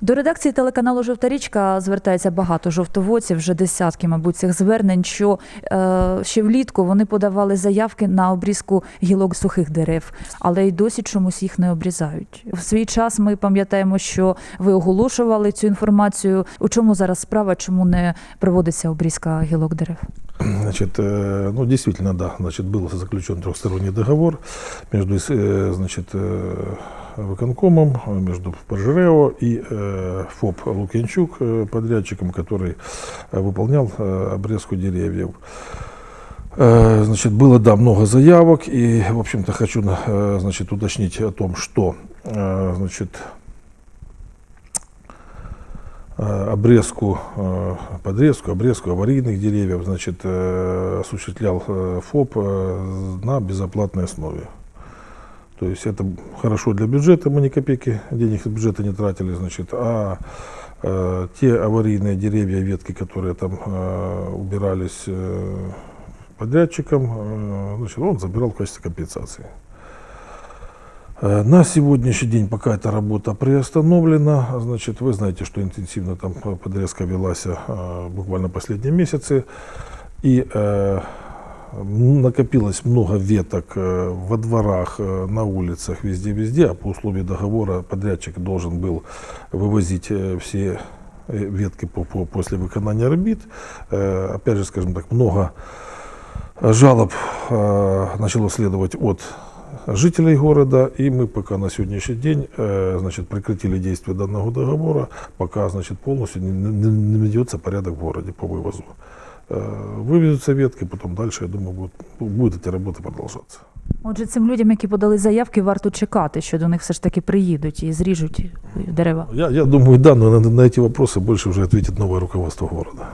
До редакції телеканалу Жовта річка звертається багато жовтоводців, вже десятки, мабуть, цих звернень. Що е, ще влітку вони подавали заявки на обрізку гілок сухих дерев, але й досі чомусь їх не обрізають. В свій час ми пам'ятаємо, що ви оголошували цю інформацію. У чому зараз справа? Чому не проводиться обрізка гілок дерев? Значит, э, ну, действительно, да, значит, был заключен трехсторонний договор между, э, значит, Выконкомом, э, между Пожрео и э, ФОП Лукьянчук, э, подрядчиком, который э, выполнял обрезку деревьев. Значит, было, да, много заявок, и, в общем-то, хочу, значит, уточнить о том, что, значит, обрезку, подрезку, обрезку аварийных деревьев, значит, осуществлял ФОП на безоплатной основе. То есть это хорошо для бюджета, мы ни копейки денег из бюджета не тратили, значит, а э, те аварийные деревья, ветки, которые там э, убирались э, подрядчиком, э, значит, он забирал в качестве компенсации. Э, На сегодняшний день пока эта работа приостановлена. Значит, вы знаете, что интенсивно там подрезка велась э, буквально последние месяцы. И э, накопилось много веток э, во дворах, э, на улицах, везде-везде. А по условию договора подрядчик должен был вывозить э, все ветки по, по- после выполнения орбит. Опять же, скажем так, много жалоб начало следовать от жителей города, и мы пока на сегодняшний день значит, прекратили действие данного договора, пока значит, полностью не, не- не ведется порядок в городе по вывозу. Э, Вывезутся ветки, потом дальше, я думаю, будут, будут эти работы продолжаться. Отже, цим людям, які подали заявки, варто чекати, що до них все ж таки приїдуть і зріжуть дерева. Я, я думаю, да, но на, на эти вопросы больше уже ответит новое руководство города.